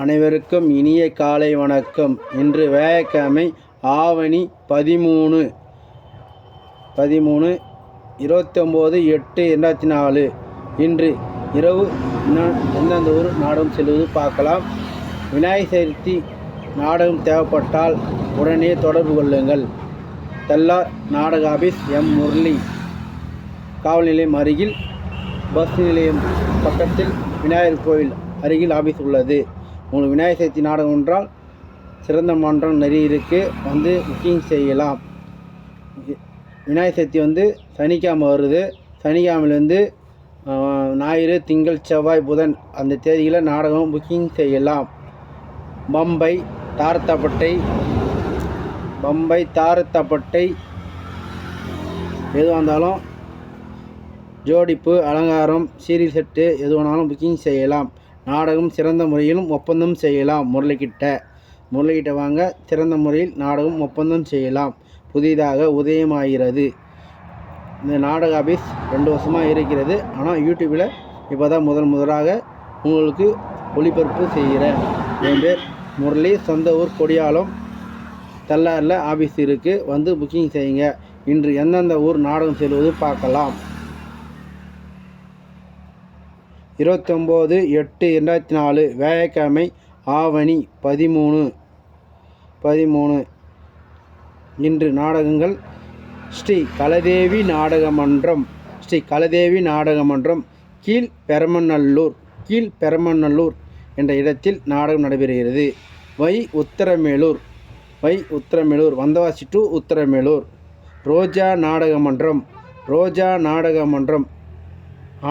அனைவருக்கும் இனிய காலை வணக்கம். இன்று வியாழக்கிழமை ஆவணி பதிமூணு. பதிமூணு இருபத்தொம்போது எட்டு ரெண்டாயிரத்தி நாலு. இன்று இரவு எந்தெந்த ஊர் நாடகம் செல்வது பார்க்கலாம். விநாயகர் சதுர்த்தி நாடகம் தேவைப்பட்டால் உடனே தொடர்பு கொள்ளுங்கள். தெல்லார் நாடக ஆபீஸ் எம். முரளி. காவல் நிலையம் அருகில் பஸ் நிலையம் பக்கத்தில் விநாயகர் கோவில் அருகில் ஆபீஸ் உள்ளது. உங்களுக்கு விநாயகர் சதுர்த்தி நாடகம் என்றால் சிறந்த மன்றம் நிறைய இருக்குது வந்து புக்கிங் செய்யலாம். விநாயகர் சதுர்த்தி வந்து சனிக்கிழமை வருது. சனிக்கிழமையிலேருந்து ஞாயிறு திங்கள் செவ்வாய் புதன் அந்த தேதியில் நாடகம் புக்கிங் செய்யலாம். பம்பை தாரத்தப்பட்டை பம்பை தாரத்தப்பட்டை எதுவாக இருந்தாலும் ஜோடிப்பு அலங்காரம் சீரியல் செட்டு எது வேணாலும் புக்கிங் செய்யலாம். நாடகம் சிறந்த முறையிலும் ஒப்பந்தம் செய்யலாம். முரளிக்கிட்ட முரளிக்கிட்ட வாங்க. சிறந்த முறையில் நாடகம் ஒப்பந்தம் செய்யலாம். புதிதாக உதயமாகிறது. இந்த நாடக ஆஃபீஸ் ரெண்டு வருஷமாக இருக்கிறது. ஆனால் யூடியூப்பில் இப்போ தான் முதல் முதலாக உங்களுக்கு ஒளிபரப்பு செய்கிறேன். என் பேர் முரளி. சொந்த ஊர் கொடியாலம் தல்லாரில் ஆஃபீஸ் இருக்குது வந்து புக்கிங் செய்யுங்க. இன்று எந்தெந்த ஊர் நாடகம் செல்வது பார்க்கலாம். இருபத்தொம்போது எட்டு ரெண்டாயிரத்தி நாலு வியாழக்கிழமை ஆவணி பதிமூணு பதிமூணு. இன்று நாடகங்கள் ஸ்ரீ கலதேவி நாடக மன்றம் ஸ்ரீ கலதேவி நாடக மன்றம் கீழ் பெரமநல்லூர் கீழ் பெரமநல்லூர் என்ற இடத்தில் நாடகம் நடைபெறுகிறது. வை உத்தரமேலூர் வை உத்தரமேலூர் வந்தவாசி டு உத்தரமேலூர். ரோஜா நாடக மன்றம் ரோஜா நாடக மன்றம்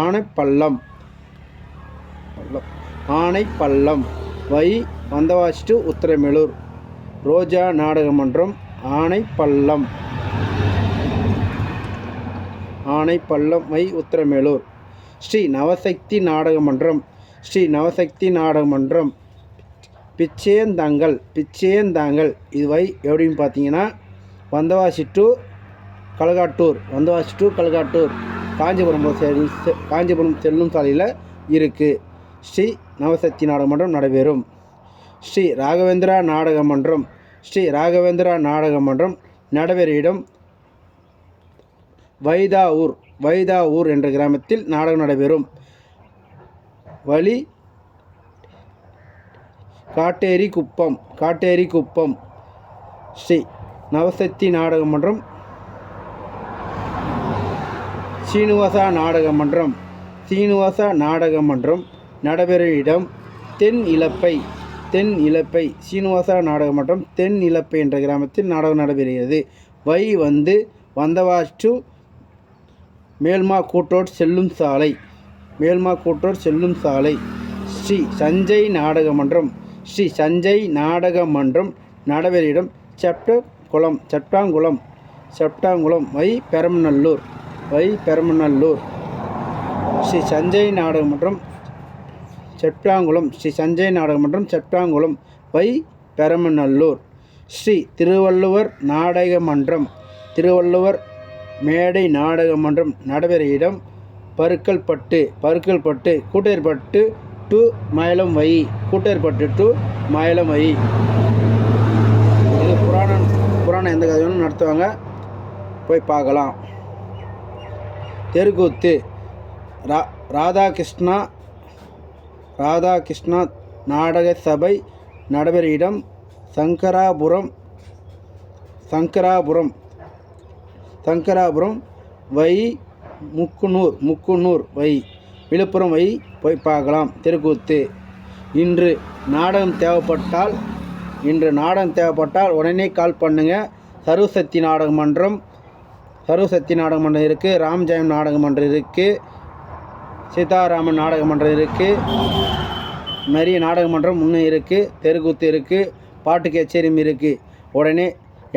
ஆனைப்பள்ளம். பள்ளம். Anaipallam via Vandavasi to Uthiramerur. ரோஜா நாடக மன்றம் ஆனைப்பள்ளம் ஆனைப்பள்ளம் வை உத்திரமேலூர். ஸ்ரீ நவசக்தி நாடக மன்றம் ஸ்ரீ நவசக்தி நாடக மன்றம் பிச்சேந்தாங்கல் பிச்சேந்தாங்கல். இது வை எப்படின்னு பார்த்தீங்கன்னா வந்தவாசி டு கலகாட்டூர் வந்தவாசி டு கலகாட்டூர். காஞ்சிபுரம் செல் காஞ்சிபுரம் செல்லும் சாலையில் இருக்குது ஸ்ரீ நவசக்தி நாடகமன்றம் நடைபெறும். ஸ்ரீ ராகவேந்திரா நாடக மன்றம். ஸ்ரீ ராகவேந்திரா நாடக மன்றம் நடைபெறும் இடம் வைதாவூர். வைதாவூர் என்ற கிராமத்தில் நாடகம் நடைபெறும். வழி காட்டேரி குப்பம். காட்டேரி குப்பம். ஸ்ரீ நவசக்தி நாடக மன்றம். சீனிவாசா நாடக மன்றம். சீனிவாசா நாடக மன்றம். நடைபெறும் இடம் தென் இலப்பை தென் இலப்பை சீனிவாசா நாடக மன்றம் தென் இலப்பை என்ற கிராமத்தில் நாடகம் நடைபெறுகிறது. வை வந்து வந்தவாஸ் டு மேல்மா கூட்டோர் செல்லும் சாலை மேல்மா கூட்டோர் செல்லும் சாலை. ஸ்ரீ சஞ்சய் நாடக மன்றம் ஸ்ரீ சஞ்சய் நாடக மன்றம் நடவெளியிடம் செப்டர் குளம் செப்டாங்குளம் செப்டாங்குளம். வை பெரமநல்லூர் வை பெரமநல்லூர் ஸ்ரீ சஞ்சய் நாடக மன்றம் செப்டாங்குளம் ஸ்ரீ சஞ்சய் நாடகமன்றம் செப்டாங்குளம் வை பெரமநல்லூர். ஸ்ரீ திருவள்ளுவர் நாடக மன்றம் திருவள்ளுவர் மேடை நாடக மன்றம் நடைபெற இடம் Parukkalpattu Parukkalpattu Kootteripattu to Mailam via Kootteripattu to Mailam via இது புராணம் புராணம் எந்த கதையும் நடத்துவாங்க? போய் பார்க்கலாம். தெருக்கூத்து ரா ராதாகிருஷ்ணா ராதாகிருஷ்ணா நாடக சபை நடைபெற இடம் சங்கராபுரம் சங்கராபுரம் சங்கராபுரம் வை முக்குநூர் முக்குநூர் வை விழுப்புரம் வை போய் பார்க்கலாம். தெருக்கூத்து. இன்று நாடகம் தேவைப்பட்டால் இன்று நாடகம் தேவைப்பட்டால் உடனே கால் பண்ணுங்கள் சர்வசக்தி நாடக மன்றம் சர்வசக்தி நாடக மன்றம் இருக்குது ராம் ஜெயம் நாடக மன்றம் இருக்குது சீதாராமன் நாடக மன்றம் இருக்குது நிறைய நாடக மன்றம் முன்னே இருக்குது தெருக்கூத்து இருக்குது பாட்டு கச்சேரியும் இருக்குது உடனே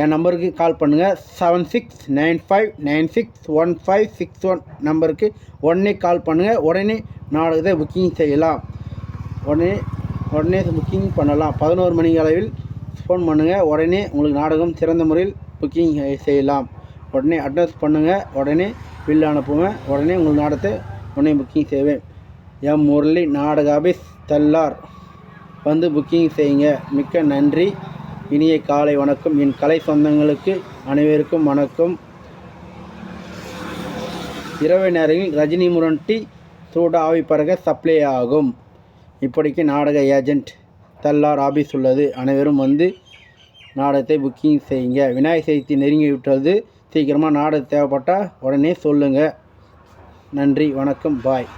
என் நம்பருக்கு கால் பண்ணுங்கள் seven six nine five nine six one five six one நம்பருக்கு உடனே கால் பண்ணுங்கள் உடனே நாடகத்தை புக்கிங் செய்யலாம். உடனே உடனே புக்கிங் பண்ணலாம். பதினோரு மணி அளவில் ஃபோன் பண்ணுங்கள் உடனே உங்களுக்கு நாடகம் சிறந்த முறையில் புக்கிங் செய்யலாம். உடனே அட்ரஸ் பண்ணுங்கள் உடனே பில் அனுப்புவேன் உடனே உங்களுக்கு நாடகத்தை உடனே புக்கிங் செய்வேன். எம் முரளி நாடக ஆபீஸ் தல்லார். வந்து புக்கிங் செய்யுங்க. மிக்க நன்றி. இனிய காலை வணக்கம். என் கலை சொந்தங்களுக்கு அனைவருக்கும் வணக்கம். இரவு நேரங்களில் ரஜினி முரண்டி சூட ஆவி பறக சப்ளை ஆகும். இப்படிக்கு நாடக ஏஜென்ட் தல்லார் ஆபீஸ் உள்ளது. அனைவரும் வந்து நாடகத்தை புக்கிங் செய்யுங்க. விநாயகர் சதுர்த்தி நெருங்கி விட்டது. சீக்கிரமாக நாடகம் தேவைப்பட்டால் உடனே சொல்லுங்கள் நன்றி வணக்கம் பாய்.